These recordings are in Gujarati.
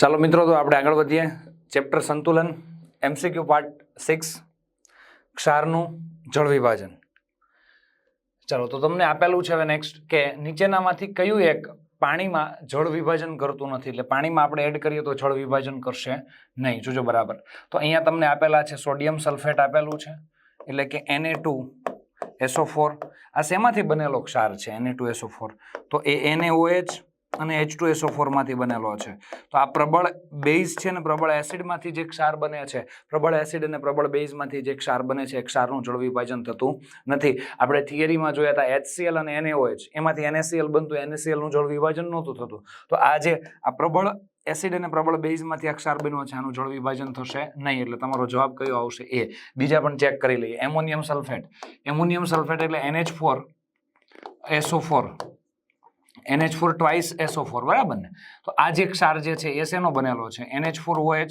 ચાલો મિત્રો, તો આપણે આગળ વધીએ. ચેપ્ટર સંતુલન એમસીક્યુ પાર્ટ સિક્સ ક્ષારનું જળ વિભાજન. ચાલો, તો તમને આપેલું છે હવે નેક્સ્ટ કે નીચેનામાંથી કયું એક પાણીમાં જળ વિભાજન કરતું નથી? એટલે પાણીમાં આપણે એડ કરીએ તો જળ વિભાજન કરશે નહીં. જોજો બરાબર. તો અહીંયા તમને આપેલા છે સોડિયમ સલ્ફેટ આપેલું છે. એટલે કે Na2 ટુ એસો ફોર આ શેમાંથી બનેલો ક્ષાર છે? Na2 ટુ એસો ફોર તો એ NaOH અને એચ ટુ એસો ફોરમાંથી બનેલો છે. તો આ પ્રબળ બેઝ છે ને પ્રબળ એસિડમાંથી જે ક્ષાર બને છે. પ્રબળ એસિડ અને પ્રબળ બેઝમાંથી જે ક્ષાર બને છે. એ ક્ષારનું જળ વિભાજન થતું નથી. આપણે થિયરીમાં જોયા હતા HCl અને NaOH એમાંથી NaCl બનતું NaCl નું જળ વિભાજન નહોતું થતું. તો આ જે આ પ્રબળ એસિડ અને પ્રબળ બેઝમાંથી આ ક્ષાર બન્યો છે, આનું જળ વિભાજન થશે નહીં. એટલે તમારો જવાબ કયો આવશે? એ બીજા પણ ચેક કરી લઈએ. Ammonium sulphate. એમોનિયમ સલ્ફેટ એટલે NH four SO four NH four twice SO four, બરાબર ને? તો આ જે ક્ષાર જે છે, એ શેનો બનેલો છે? એનએચ ફોર ઓએચ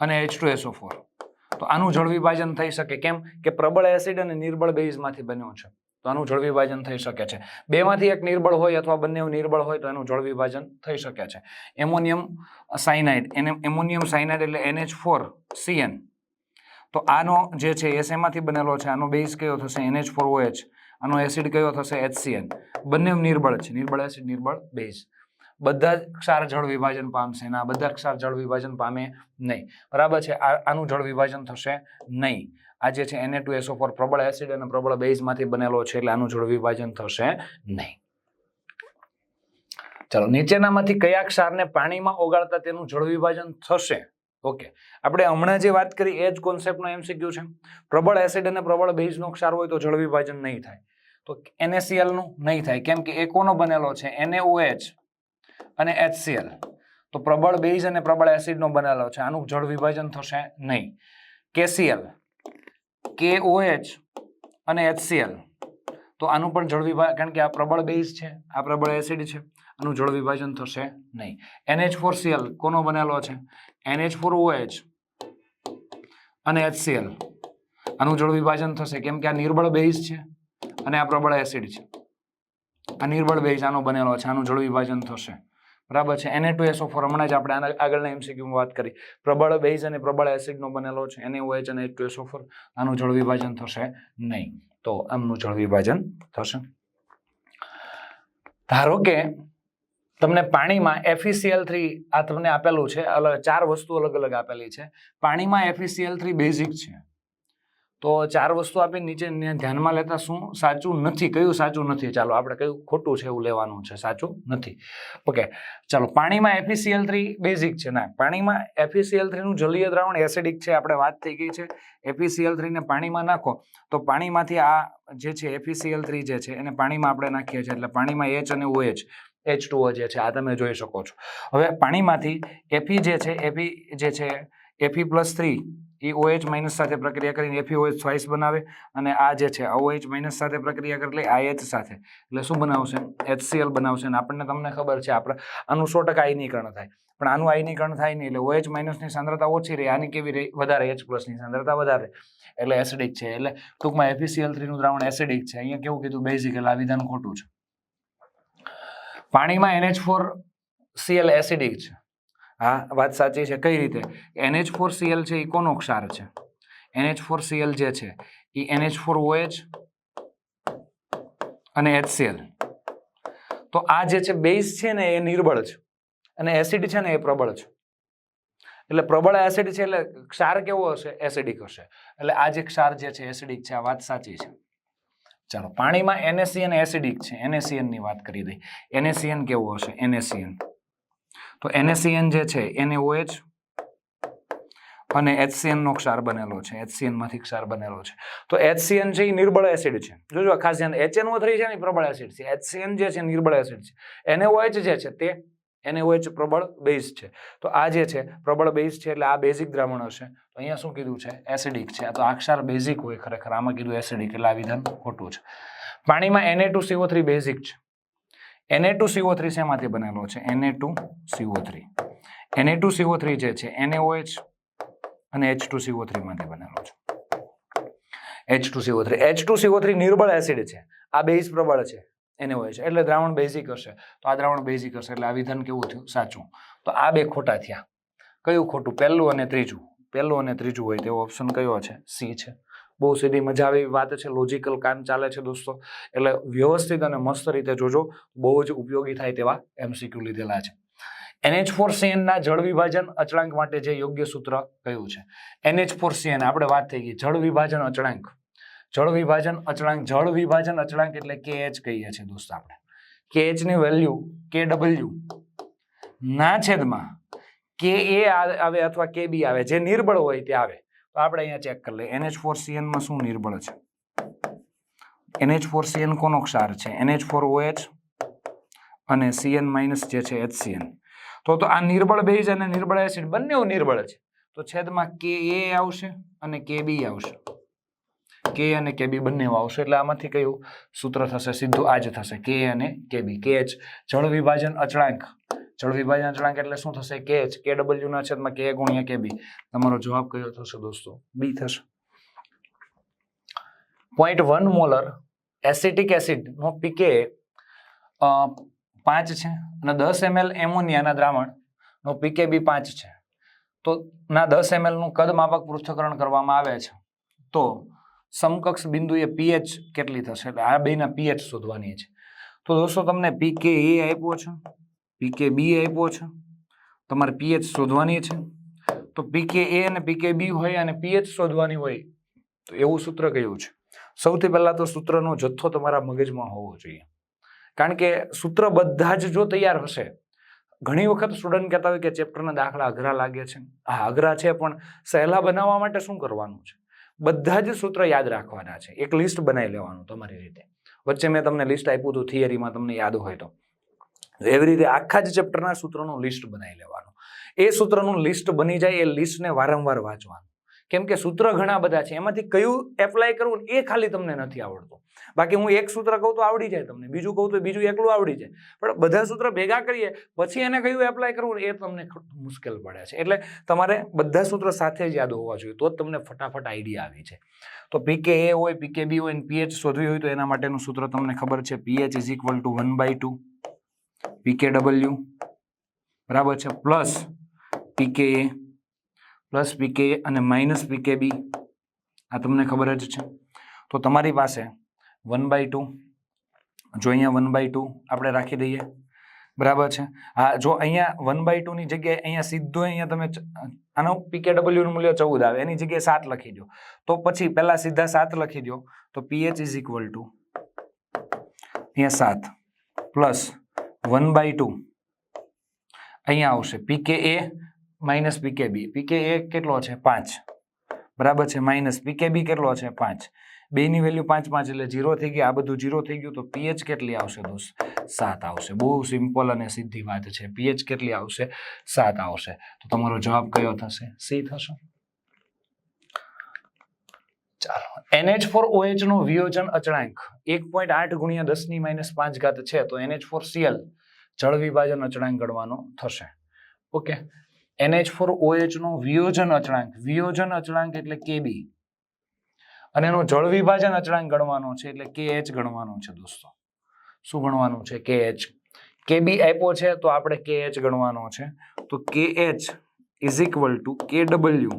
અને એચ ટુ એસો ફોર. તો આનું જળ વિભાજન થઈ શકે કેમ? કે પ્રબળ એસિડ અને નિર્બળ બેઝમાંથી બન્યો છે. તો આનું જળ વિભાજન થઈ શકે છે. બેમાંથી એક નિર્બળ હોય અથવા બંને નિર્બળ હોય તો એનું જળ વિભાજન થઈ શકે છે. એમોનિયમ સાયનાઇડ એને એમોનિયમ સાયનાઇડ એટલે એનએચ ફોર સીએન તો આનો જે છે, એ શેમાંથી બનેલો છે? આનો બેઝ કયો થશે? એનએચ ફોર OH આનો એસિડ કયો થશે? એચસીએન બંને નિર્બળ છે. નિર્બળ એસિડ નિર્બળ બેઝ બધા જ ક્ષાર જળ વિભાજન પામશે ના, બધા ક્ષાર જળ વિભાજન પામે નહીં. બરાબર છે? આનું જળ વિભાજન થશે નહીં. આ જે છે એને ટુ એસો ફોર પ્રબળ એસિડ અને પ્રબળ બેઝમાંથી બનેલો છે એટલે આનું જળ વિભાજન થશે નહીં. ચલો, નીચેનામાંથી કયા ક્ષારને પાણીમાં ઓગાળતા તેનું જળ વિભાજન થશે? ઓકે. આપણે હમણાં જે વાત કરી, એ જ કોન્સેપ્ટનો એમસીક્યુ છે. પ્રબળ એસિડ અને પ્રબળ બેઝનો ક્ષાર હોય તો જળ વિભાજન નહીં થાય. તો એનએસીએલનું નહીં થાય. કેમ કે એ કોનો બનેલો છે? એનએઓએચ અને એચસીએલ તો પ્રબળ બેઝ અને પ્રબળ એસિડનો બનેલો છે. આનું જળ વિભાજન થશે નહીં. કેસીએલ કેઓએચ અને એચસીએલ તો આનું પણ જળ વિભાજન કારણ કે આ પ્રબળ બેઝ છે, આ પ્રબળ એસિડ છે. આનું જળ વિભાજન થશે નહીં. એનએચ ફોર સીએલ કોનો બનેલો છે? એનએચ ફોર ઓએચ અને એચસીએલ આનું જળ વિભાજન થશે. કેમ કે આ નિર્બળ બેઝ છે અને આ પ્રબળ એસિડ છે. આ નિર્બળ બેઝ આનો બનેલો છે. આનું જળ વિભાજન થશે. બરાબર છે? Na2SO4 હમણાં જ આપણે આના આગળના એમસીક્યુમાં વાત કરી. પ્રબળ બેઝ અને પ્રબળ એસિડનો બનેલો છે. NaOH અને H2SO4 આનું જળ વિભાજન થશે નહીં. તો આમનું જળ વિભાજન થશે. ધારો કે તમને પાણીમાં એફીસીએલ થ્રી આ તમને આપેલું છે અલગ ચાર વસ્તુ અલગ અલગ આપેલી છે. પાણીમાં એફીસીએલ થ્રી બેઝિક છે. તો ચાર વસ્તુ આપી નીચે ધ્યાનમાં લેતા શું? સાચું નથી. કયું સાચું નથી? ચાલો, આપણે કયું ખોટું છે એવું લેવાનું છે. સાચું નથી. ઓકે, ચાલો, પાણીમાં એફીસીએલ થ્રી બેઝિક છે. ના, પાણીમાં એફીસીએલ થ્રીનું જલીય દ્રાવણ એસિડિક છે, આપણે વાત થઈ ગઈ છે. એફીસીએલ થ્રીને પાણીમાં નાખો, તો પાણીમાંથી આ જે છે એફીસીએલ થ્રી જે છે, એને પાણીમાં આપણે નાખીએ છીએ. એટલે પાણીમાં એચ અને OH એચ ટુઓ જે છે, આ તમે જોઈ શકો છો. હવે પાણીમાંથી એફી જે છે એફી જે છે એફી પ્લસ થ્રી એ ઓએચ માઇનસ સાથે પ્રક્રિયા કરીને FeOH ટ્વાઇસ બનાવે અને આ જે છે ઓએચ માઇનસ સાથે પ્રક્રિયા કરી લે એચ સાથે. એટલે શું બનાવશે? એચસીએલ બનાવશે અને આપણને તમને ખબર છે, આપણે આનું સો ટકા આયનીકરણ થાય. પણ આનું આયનીકરણ થાય નહીં એટલે ઓએચ માઇનસની સાંદ્રતા ઓછી રહે, આની કેવી રહી? વધારે એચ પ્લસની સાંદ્રતા વધારે એટલે એસિડિક છે, એટલે ટૂંકમાં એફીસીએલ થ્રીનું દ્રાવણ એસિડિક છે. અહીંયા કેવું કીધું? બેઝિક એટલે આ વિધાન ખોટું છે. પાણીમાં એનએચ ફોર સીએલ એસિડિક છે. હા, વાત સાચી છે. કઈ રીતે? એનએચ ફોર સીએલ છે એ કોનો ક્ષાર છે? એનએચ ફોર સીએલ જે છે એ એનએચ ફોર ઓએચ અને એચસીએલ તો આ જે છે, બેઝ છે ને, એ નિર્બળ છે. અને એસિડ છે ને, એ પ્રબળ છે. એટલે પ્રબળ એસિડ છે, એટલે ક્ષાર કેવો હશે? એસિડિક હશે. એટલે આ જે ક્ષાર જે છે, એસિડિક છે, આ વાત સાચી છે. ચાલો, પાણીમાં એનએસીએન એસિડિક છે. એનએસીએનની વાત કરી દઈ એનએસીએન કેવો હશે? એનએસીએન તો એનએસીએન જે છે એને ઓએચ અને એચસીએનનો ક્ષાર બનેલો છે. એચસીએનમાંથી માંથી ક્ષાર બનેલો છે. તો એચસીએન છે એ નિર્બળ એસિડ છે. જોજો ખાસ ધ્યાન HNO3 છે ને પ્રબળ એસિડ છે. એચસીએન જે છે નિર્બળ એસિડ છે. NaOH જે છે તે NaOH પ્રબળ બેઝ છે. તો આ જે છે, પ્રબળ બેઝ છે એટલે આ બેઝિક દ્રાવણ હશે તો અહીંયા શું કીધું છે? એસિડિક છે. તો આક્ષર બેઝિક હોય ખરેખર. આમાં કીધું એસિડિક એટલે આ વિધાન ખોટું છે. પાણીમાં Na2CO3 બેઝિક છે. Na2CO3 શેમાંથી બનેલો છે? Na2CO3 Na2CO3 જે છે, એનએઓએચ અને H2CO3 માંથી બનેલો છે. H2CO3 H2CO3 નિર્બળ એસિડ છે. આ બેઝ પ્રબળ છે. NaOH એટલે દ્રાવણ બેઝિક હશે. તો આ દ્રાવણ બેઝિક હશે એટલે આ વિધાન કેવું થયું? સાચું. તો આ બે ખોટા થયા. કયું ખોટું? પહેલું અને ત્રીજું. પહેલું અને ત્રીજું હોય તેવો ઓપ્શન કયો છે? સી છે. બહુ સીધી મજા આવે એવી વાત છે. લોજિકલ કામ ચાલે છે દોસ્તો. એટલે વ્યવસ્થિત અને મસ્ત રીતે જોજો. બહુ જ ઉપયોગી થાય તેવા એમસીક્યુ લીધેલા છે. એનએચ ફોર સીએનના જળ વિભાજન અચળાંક માટે જે યોગ્ય સૂત્ર કયું છે? એનએચ ફોર સીએન આપણે વાત થઈ ગઈ. જળ વિભાજન અચળાંક. જળ વિભાજન અચળાંક, જળ વિભાજન અચળાંક એટલે કે એચ કહીએ છીએ દોસ્તો આપણે. કે એચની વેલ્યુ કે ડબલ્યુ ના છેદમાં કે એ આવે અથવા કે બી આવે, જે નિર્બળ હોય તે આવે. તો આપણે અહીંયા ચેક કરી લઈએ. એનએચ ફોર સીએનમાં શું નિર્બળ છે? એનએચ ફોર સીએન કોનો ક્ષાર છે? એનએચ ફોર ઓએચ અને સીએન માઇનસ જે છે એચસીએન તો તો આ નિર્બળ બેઝ અને નિર્બળ એસિડ બંને નિર્બળ છે. તો છેદમાં કે એ આવશે અને કે બી આવશે. કે અને કે બી બંને આવશે. એટલે આમાંથી કયું સૂત્ર થશે? સીધું આ જ થશે. કે અને કે બી. કે એચ જળ વિભાજન અચળાંક. જળ વિભાજન અચળાંક એટલે શું થશે? કે એચ કે ડબલ્યુ ના છેદમાં કે ગુણ્યા કે બી. તમારો જવાબ કયો થશે દોસ્તો? બી થશે. Point one molar acetic acid નો પીકે પાંચ છે અને દસ એમએલ એમોનિયાના દ્રાવણનો પીકે બી પાંચ છે. તો ના દસ એમએલનું કદ માપક પૃથ્થકરણ કરવામાં આવે છે. તો સમકક્ષ બિંદુએ પીએચ કેટલી થશે? એટલે આ બેના પીએચ શોધવાની છે. તો દોસ્તો, તમને પીકે એ આપ્યો છે. પીકે બી આપ્યો છે. તમારે પીએચ શોધવાની છે. તો પીકે એ અને પીકે બી હોય અને પીએચ શોધવાની હોય, તો એવું સૂત્ર કયું છે? સૌથી પહેલાં તો સૂત્રનો જથ્થો તમારા મગજમાં હોવો જોઈએ. કારણ કે સૂત્ર બધા જ જો તૈયાર હશે, ઘણી વખત સ્ટુડન્ટ કહેતા હોય કે ચેપ્ટરના દાખલા અઘરા લાગે છે. હા, અઘરા છે, પણ સહેલા બનાવવા માટે શું કરવાનું છે? બધા જ સૂત્ર યાદ રાખવાના છે. એક લિસ્ટ બનાવી લેવાનું તમારી રીતે. વચ્ચે મેં તમને લિસ્ટ આપ્યું હતું થિયરીમાં તમને યાદ હોય તો. એવી રીતે આખા જ ચેપ્ટરના સૂત્રનું લિસ્ટ બનાવી લેવાનું. એ સૂત્રનું લિસ્ટ બની જાય, એ લિસ્ટને વારંવાર વાંચવાનું. કેમ કે સૂત્ર ઘણા બધા છે. એમાંથી કયું એપ્લાય કરવું એ ખાલી તમને નથી આવડતું. બાકી હું એક સૂત્ર કહું તો આવડી જાય તમને. બીજું કહું તો બીજું એકલું આવડી જાય. પણ બધા સૂત્ર ભેગા કરીએ, પછી એને કયું એપ્લાય કરવું એ તમને મુશ્કેલ પડે છે. એટલે તમારે બધા સૂત્ર સાથે જ યાદ હોવા જોઈએ, તો જ તમને ફટાફટ આઈડિયા આવી છે તો પીકે એ હોય પીકે બી હોય પીએચ શોધવી હોય તો એના માટેનું સૂત્ર તમને ખબર છે. PH is equal to one by two pK W બરાબર છે. Plus pK A plus pK અને માઇનસ પીકે બી આ તમને ખબર જ છે. તો તમારી પાસે વન બાય ટુ જો અહીંયા વન બાય ટુ આપણે રાખી દઈએ. બરાબર છે? હા, જો અહીંયા વન બાય ટુની જગ્યાએ અહીંયા સીધું અહીંયા તમે આનો પીકે ડબલ્યુનું મૂલ્ય ચૌદ આવે, એની જગ્યાએ સાત લખી દો. તો પછી પહેલાં સીધા સાત લખી દો, તો પીએચ ઇઝ ઇક્વલ ટુ અહીંયા સાત પ્લસ વન બાય ટુ અહીંયા આવશે. PK A minus pK B pK A કેટલો છે? પાંચ. બરાબર છે? માઇનસ પીકે બી કેટલો છે? પાંચ. બેની વેલ્યુ પાંચ પાંચ એટલે જીરો થઈ ગઈ. આ બધું જીરો થઈ ગયું તો પીએચ કેટલી આવશે દોસ્ત? સાત આવશે. બહુ સિમ્પલ અને સીધી વાત છે. પીએચ કેટલી આવશે? સાત આવશે. તો તમારો જવાબ કયો થશે? સી થશે. ચાલો. એનએચ ફોર ઓએચ નો વિયોજન અચળાંક એક પોઈન્ટ આઠ ગુણ્યા દસની માઇનસ પાંચ ઘાત છે તો એનએચ ફોર સીએલ જળ વિભાજન અચળાંક ગણવાનો થશે. ઓકે? એનએચ ફોર ઓએચ નો વિયોજન અચળાંક વિયોજન અચળાંક એટલે કેબી અને એનો જળ વિભાજન અચળાંક ગણવાનો છે એટલે કે એચ ગણવાનો છે દોસ્તો. શું ગણવાનું છે? કે એચ કેબી આપ્યો છે તો આપણે કે એચ ગણવાનો છે. તો K H is equal to K W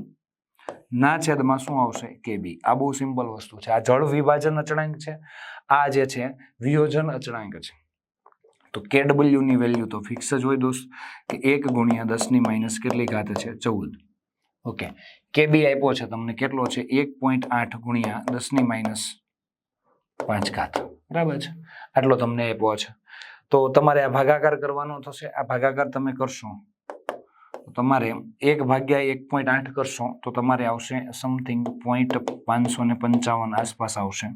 ના છેદમાં શું આવશે? કેબી આ બહુ સિમ્પલ વસ્તુ છે. આ જળ વિભાજન અચળાંક છે. આ જે છે, વિયોજન અચળાંક છે. તો કે ડબલ્યુની વેલ્યુ તો ફિક્સ જ હોય દોસ્ત, કે એક ગુણ્યા દસની માઇનસ કેટલી ઘાત છે? ચૌદ. ઓકે. કે બી આપ્યો છે તમને કેટલો છે? એક પોઈન્ટ આઠ ગુણ્યા દસની માઇનસ પાંચ ઘાત. બરાબર છે? આટલો તમને આપ્યો છે. તો તમારે આ ભાગાકાર કરવાનો થશે. આ ભાગાકાર તમે કરશો. તમારે એક ભાગ્યા એક પોઈન્ટ આઠ કરશો, તો તમારે આવશે સમથિંગ પોઈન્ટ પાંચસો ને પંચાવન આસપાસ આવશે.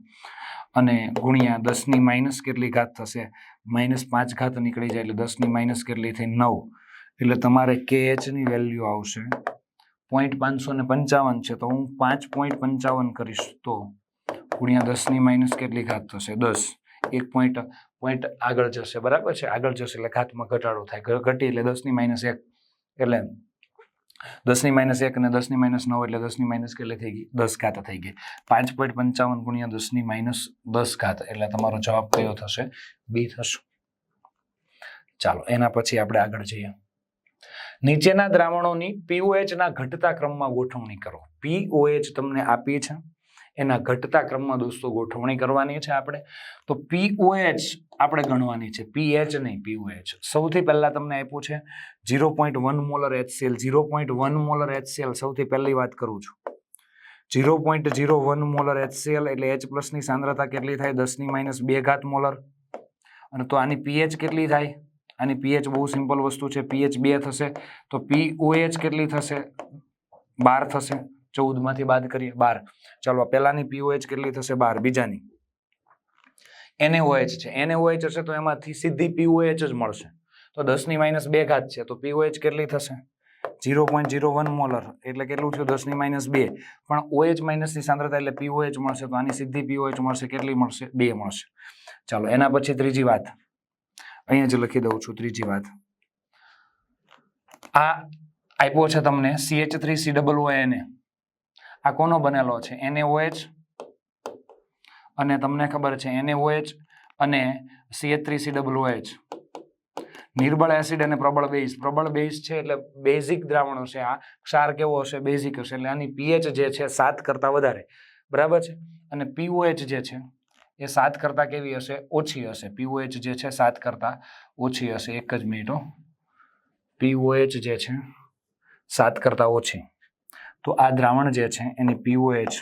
અને ગુણ્યા દસની માઇનસ કેટલી ઘાત થશે? માઇનસ પાંચ ઘાત નીકળી જાય એટલે દસની માઇનસ કેટલી થઈ? નવ. એટલે તમારે કે એચની વેલ્યુ આવશે. પોઈન્ટ પાંચસો ને પંચાવન છે, તો હું પાંચ પોઈન્ટ પંચાવન કરીશ તો ગુણ્યા દસની માઇનસ કેટલી ઘાત થશે? દસ. એક પોઈન્ટ પોઈન્ટ આગળ જશે, બરાબર છે? આગળ જશે એટલે ઘાતમાં ઘટાડો થાય. ઘટી એટલે દસની માઇનસ એક. એટલે દસની માઇનસ એક અને દસની માઇનસ નવ એટલે દસની માઇનસ કેટલી થઈ ગઈ? દસ ઘાત થઈ ગઈ. પાંચ પોઈન્ટ પંચાવન ગુણ્યા દસની માઇનસ દસ ઘાત એટલે તમારો જવાબ કયો થશે? બી થશે. ચાલો, એના પછી આપણે આગળ જઈએ. નીચેના દ્રાવણોની પીઓએચ ના ઘટતા ક્રમમાં ગોઠવણી કરો. પીઓએચ તમને આપી છે એના ઘટતા ક્રમમાં દોસ્તો ગોઠવણી કરવાની છે આપણે. તો પીઓએચ આપણે ગણવાની છે. પીએચ નહીં પીઓએચ સૌથી પહેલાં તમને આપ્યું છે zero point one molar HCl zero point one molar HCl સૌથી પહેલી વાત કરું છું. Zero point zero one molar HCl એટલે એચ પ્લસની સાંદ્રતા કેટલી થાય? દસની માઇનસ બે ઘાત મોલર. અને તો આની પીએચ કેટલી થાય? આની પીએચ બહુ સિમ્પલ વસ્તુ છે. પીએચ બે થશે તો પીઓએચ કેટલી થશે? બાર થશે. ચૌદમાંથી બાદ કરીએ, બાર. ચાલો પહેલાની પીઓએચ કેટલી થશે? બાર. બીજાની. એનએઓએચ છે. એનએઓએચ હશે તો એમાંથી સીધી પીઓએચ જ મળશે. તો દસની માઇનસ બે ઘાત છે. તો પીઓએચ કેટલી થશે? Zero point zero one molar. એટલે કેટલું થયું? દસની માઇનસ બે. પણ ઓએચ માઇનસની સાંદ્રતા એટલે પીઓએચ મળશે. તો આની સીધી પીઓએચ મળશે. કેટલી મળશે? બે મળશે. ચાલો, એના પછી ત્રીજી વાત. અહીંયા જ લખી દઉં છું ત્રીજી વાત. આ આપ્યો છે તમને CH three C double O એને આ કોનો બનેલો છે? એનએઓએચ અને તમને ખબર છે એનએઓએચ અને CH3COOH નિર્બળ એસિડ અને પ્રબળ બેઝ. પ્રબળ બેઝ છે એટલે બેઝિક દ્રાવણો છે. આ ક્ષાર કેવો હશે? બેઝિક હશે. એટલે આની પીએચ જે છે સાત કરતાં વધારે. બરાબર છે? અને પીઓએચ જે છે એ સાત કરતાં કેવી હશે? ઓછી હશે. પીઓએચ જે છે સાત કરતાં ઓછી હશે. એક જ મિનિટો પીઓએચ જે છે સાત કરતાં ઓછી. તો આ દ્રાવણ જે છે, એની પીઓએચ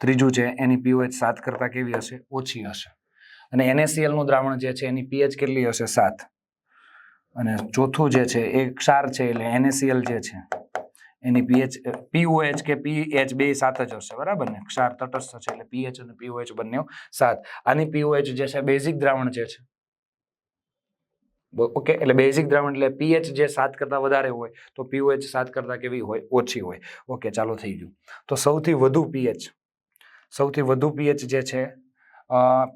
ત્રીજું છે, એની પીઓએચ સાત કરતા કેવી હશે? ઓછી હશે. અને એનએસીએલનું દ્રાવણ જે છે, એની પીએચ કેટલી હશે? સાત. અને ચોથું જે છે, એ ક્ષાર છે, એટલે એનએસીએલ જે છે, એની પીએચ પીઓએચ કે પીએચ બે સાત જ હશે, બરાબર ને? ક્ષાર તટસ્થ છે, એટલે પીએચ અને પીઓએચ બંને સાત. આની પીઓએચ જે છે બેઝિક દ્રાવણ જે છે ઓકે એટલે બેઝિક દ્રાવણ એટલે પીએચ જે સાત કરતાં વધારે હોય, તો પીઓએચ સાત કરતાં કેવી હોય? ઓછી હોય. ઓકે ચાલો થઈ ગયું. તો સૌથી વધુ પીએચ સૌથી વધુ પીએચ જે છે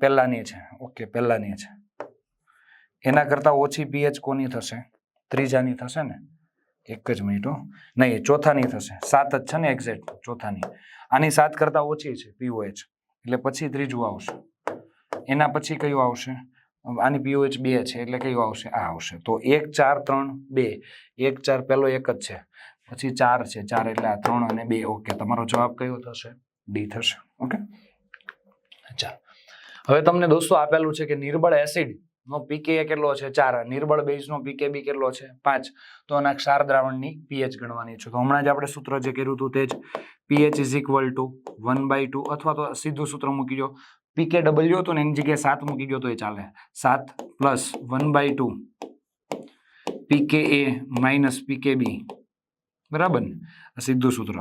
પહેલાંની છે. ઓકે પહેલાની છે. એના કરતાં ઓછી પીએચ કોની થશે? ત્રીજાની થશે ને? એક જ મિનિટ નહીં ચોથાની થશે. સાત જ છે ને એક્ઝેક્ટ ચોથાની. આની સાત કરતાં ઓછી છે પીઓએચ એટલે પછી ત્રીજું આવશે. એના પછી કયું આવશે? આની પીઓએચ બે છે, એટલે કયું આવશે? આ આવશે. તો એક, ચાર, ત્રણ, બે. એક, ચાર પહેલો એક જ છે. પછી ચાર છે. ચાર એટલે આ ત્રણ અને બે. ઓકે તમારો જવાબ કયો થશે? ડી થશે. ઓકે ચાલો. હવે તમને દોસ્તો આપેલું છે કે નિર્બળ એસિડ નો પીકે કેટલો છે? ચાર. નિર્બળ બેઝ નો પીકેબી કેટલો છે? પાંચ. તો આના ક્ષાર દ્રાવણની પીએચ ગણવાની છે. તો હમણાં જ આપણે સૂત્ર જે કર્યું હતું તે જ pH is equal to one by two અથવા તો સીધું સૂત્ર મૂકી દો. પીકે ડબલ્યુ હતું ને એની જગ્યાએ સાત મૂકી ગયો તો એ ચાલે. સાત plus one by two pK A minus pK B બરાબર ને? સીધું સૂત્ર.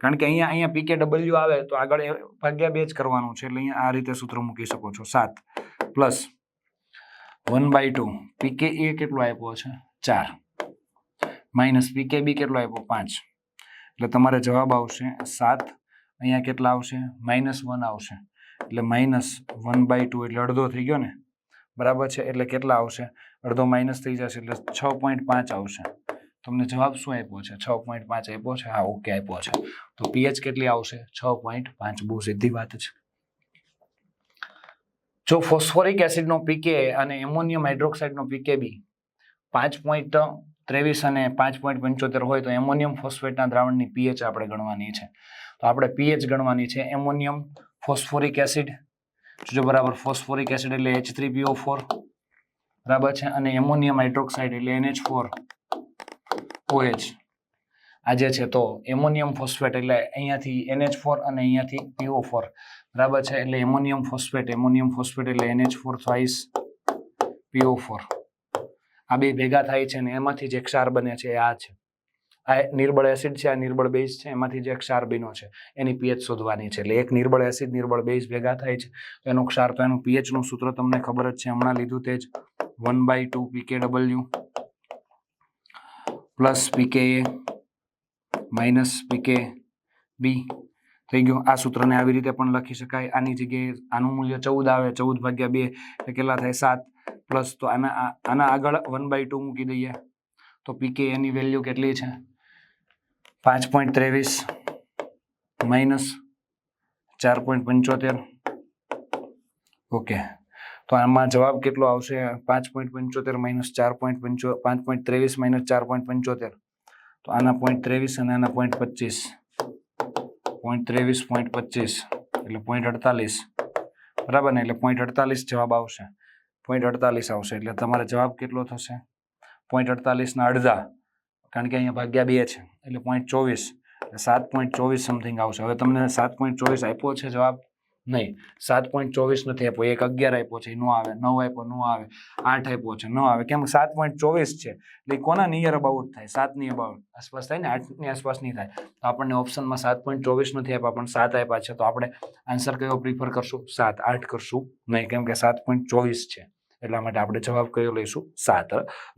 કારણ કે અહીંયા અહીંયા પીકે ડબલ્યુ આવે તો આગળ ભાગ્યા બે જ કરવાનું છે. એટલે અહીંયા આ રીતે સૂત્ર મૂકી શકો છો. સાત plus one by two pK A કેટલો આપ્યો છે? ચાર. માઇનસ પીકે બી કેટલો આપ્યો? પાંચ. એટલે તમારે જવાબ આવશે સાત. અહીંયા કેટલા આવશે? માઇનસ વન આવશે. એટલે માઇનસ વન બાય ટુ એટલે અડધો થઈ ગયો ને? બરાબર છે? એટલે કેટલા આવશે? અડધો માઇનસ થઈ જશે એટલે છ પોઈન્ટ પાંચ આવશે. તમને જવાબ શું આપ્યો છે? છ પોઈન્ટ પાંચ આપ્યો છે? હા ઓકે આપ્યો છે. તો પીએચ કેટલી આવશે? છ પોઈન્ટ પાંચ. બહુ સીધી વાત છે. જો ફોસ્ફોરિક એસિડનો પીકે અને એમોનિયમ હાઇડ્રોક્સાઇડનો પીકે બી પાંચ પોઈન્ટ ત્રેવીસ અને પાંચ પોઈન્ટ પંચોતેર હોય તો એમોનિયમ ફોસ્ફેટના દ્રાવણની પીએચ આપણે ગણવાની છે. તો આપણે પીએચ ગણવાની છે એમોનિયમ ફોસ્ફોરિક એસિડ. જો બરાબર ફોસ્ફોરિક એસિડ એટલે એચ થ્રી પીઓ ફોર બરાબર છે? અને એમોનિયમ હાઇડ્રોક્સાઇડ એટલે એનએચ ફોર ઓએચ આ જે છે તો એમોનિયમ ફોસ્ફેટ એટલે અહીંયાથી એનએચ ફોર અને અહીંયાથી પીઓ ફોર બરાબર છે? એટલે એમોનિયમ ફોસ્ફેટ એમોનિયમ ફોસ્ફેટ એટલે NH four twice PO four આ બે ભેગા થાય છે ને એમાંથી જે ક્ષાર બને છે એ આ છે. આ નિર્બળ એસિડ છે, આ નિર્બળ બેઝ છે, એમાંથી જે ક્ષાર બન્યો છે, એની પીએચ શોધવાની છે. એટલે એક નિર્બળ એસિડ, નિર્બળ બેઝ ભેગા થાય છે. તો એનો ક્ષાર, તો એનું પીએચનું સૂત્ર તમને ખબર જ છે, હમણાં લીધું તે જ. One by two pK W plus pK A minus pK B થઈ ગયું. આ સૂત્રને આવી રીતે પણ લખી શકાય. આની જગ્યાએ આનું મૂલ્ય ચૌદ આવે, ચૌદ ભાગ્યા બે એટલે કેટલા થાય? સાત. પ્લસ તો આના આના આગળ વન બાય ટુ મૂકી દઈએ. તો પીકે એની વેલ્યુ કેટલી છે? પાંચ પોઈન્ટ ત્રેવીસ, માઇનસ ચાર પોઈન્ટ પંચોતેર. ઓકે, તો આમાં જવાબ કેટલો આવશે? પાંચ પોઈન્ટ પંચોતેર માઇનસ ચાર પોઈન્ટ પંચો, પાંચ પોઈન્ટ ત્રેવીસ માઇનસ ચાર પોઈન્ટ પંચોતેર. તો આના પોઈન્ટ ત્રેવીસ અને આના પોઈન્ટ પચીસ. પોઈન્ટ ત્રેવીસ પોઈન્ટ પચીસ, એટલે પોઈન્ટ અડતાલીસ. બરાબર ને? એટલે પોઈન્ટ અડતાલીસ જવાબ આવશે. પોઈન્ટ અડતાલીસ આવશે, એટલે તમારે જવાબ કેટલો થશે? પોઈન્ટ અડતાલીસના અડધા. કારણ કે અહીંયા ભાગ્યા બે છે, એટલે પોઈન્ટ ચોવીસ સાત પોઈન્ટ ચોવીસ સમથિંગ આવશે. હવે તમને સાત પોઈન્ટ ચોવીસ આપ્યો છે જવાબ? નહીં. સાત પોઈન્ટ ચોવીસ નથી આપ્યો. એક અગિયાર આપ્યો છે નો આવે. નવ આપ્યો, નો આવે. આઠ આપ્યો છે, ન આવે. કેમ સાત પોઈન્ટ ચોવીસ છે, એટલે કોના નિયર અબાઉટ થાય? સાતની અબાઉટ આસપાસ થાય ને? આઠની આસપાસ નહીં થાય. તો આપણને ઓપ્શનમાં સાત પોઈન્ટ ચોવીસ નથી આપ્યા, પણ સાત આપ્યા છે. તો આપણે આન્સર કયો પ્રિફર કરશું? સાત. આઠ કરશું નહીં, કેમ કે સાત પોઈન્ટ ચોવીસ છે. એટલા માટે આપણે જવાબ કયો લઈશું સાત.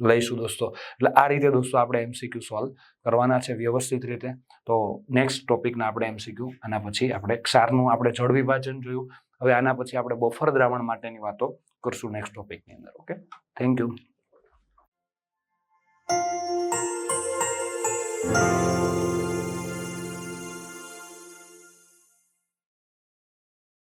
લઈશું દોસ્તો. એટલે આ રીતે દોસ્તો આપણે એમસીક્યુ સોલ્વ કરવાના છે વ્યવસ્થિત રીતે. તો નેક્સ્ટ ટોપિકના આપણે એમસીક્યુ આના પછી આપણે ક્ષારનું આપણે જળ વિભાજન જોયું. હવે આના પછી આપણે બફર દ્રાવણ માટેની વાતો કરશું નેક્સ્ટ ટોપિકની અંદર ઓકે થેન્ક યુ